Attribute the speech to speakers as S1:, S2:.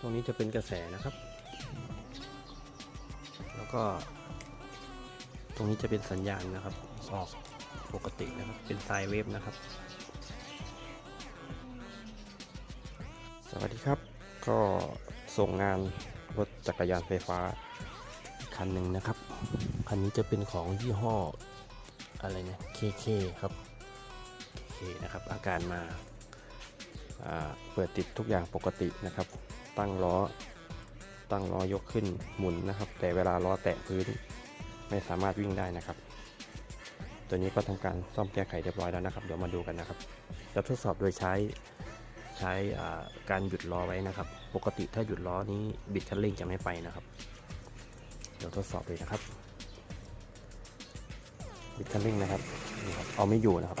S1: ตรงนี้จะเป็นกระแสนะครับ แล้วก็ ตรงนี้จะเป็นสัญญาณนะครับ ออกปกตินะครับ เป็นไซน์เวฟนะครับ สวัสดีครับ ก็ส่งงานรถจักรยานไฟฟ้าคันหนึ่งนะครับ คันนี้จะเป็นของยี่ห้ออะไรเนี่ย KK ครับ KK นะครับ อาการมา เปิดติดทุกอย่างปกตินะครับ ตั้งล้อ ตั้งล้อยกขึ้นหมุนนะครับ แต่เวลาล้อแตะพื้นไม่สามารถวิ่งได้นะครับ ตัวนี้ก็ทำการซ่อมแก้ไขเรียบร้อยแล้วนะครับ เดี๋ยวมาดูกันนะครับจะทดสอบโดยใช้ใช้การหยุดล้อไว้นะครับ ปกติถ้าหยุดล้อนี้บิดคันเร่งจะไม่ไปนะครับ เดี๋ยวทดสอบเลยนะครับบิดคันเร่งนะครับนี่ครับเอาไม่อยู่นะครับ